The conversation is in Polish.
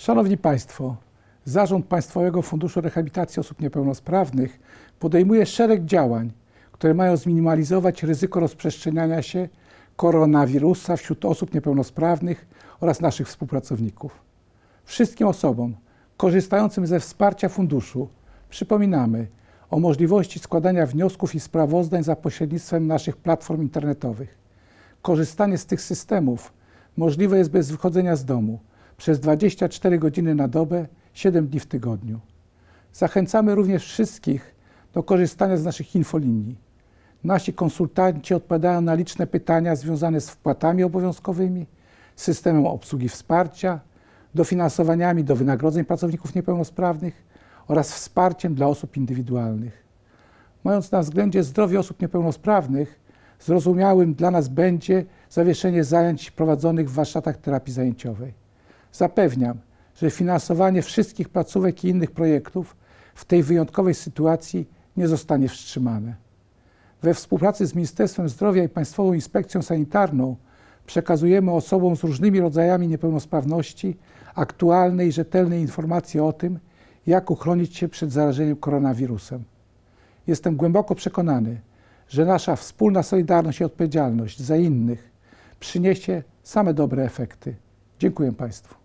Szanowni Państwo, Zarząd Państwowego Funduszu Rehabilitacji Osób Niepełnosprawnych podejmuje szereg działań, które mają zminimalizować ryzyko rozprzestrzeniania się koronawirusa wśród osób niepełnosprawnych oraz naszych współpracowników. Wszystkim osobom korzystającym ze wsparcia funduszu przypominamy o możliwości składania wniosków i sprawozdań za pośrednictwem naszych platform internetowych. Korzystanie z tych systemów możliwe jest bez wychodzenia z domu przez 24 godziny na dobę, 7 dni w tygodniu. Zachęcamy również wszystkich do korzystania z naszych infolinii. Nasi konsultanci odpowiadają na liczne pytania związane z wpłatami obowiązkowymi, systemem obsługi wsparcia, dofinansowaniami do wynagrodzeń pracowników niepełnosprawnych oraz wsparciem dla osób indywidualnych. Mając na względzie zdrowie osób niepełnosprawnych, zrozumiałym dla nas będzie zawieszenie zajęć prowadzonych w warsztatach terapii zajęciowej. Zapewniam, że finansowanie wszystkich placówek i innych projektów w tej wyjątkowej sytuacji nie zostanie wstrzymane. We współpracy z Ministerstwem Zdrowia i Państwową Inspekcją Sanitarną przekazujemy osobom z różnymi rodzajami niepełnosprawności aktualne i rzetelne informacje o tym, jak uchronić się przed zarażeniem koronawirusem. Jestem głęboko przekonany, że nasza wspólna solidarność i odpowiedzialność za innych przyniesie same dobre efekty. Dziękuję Państwu.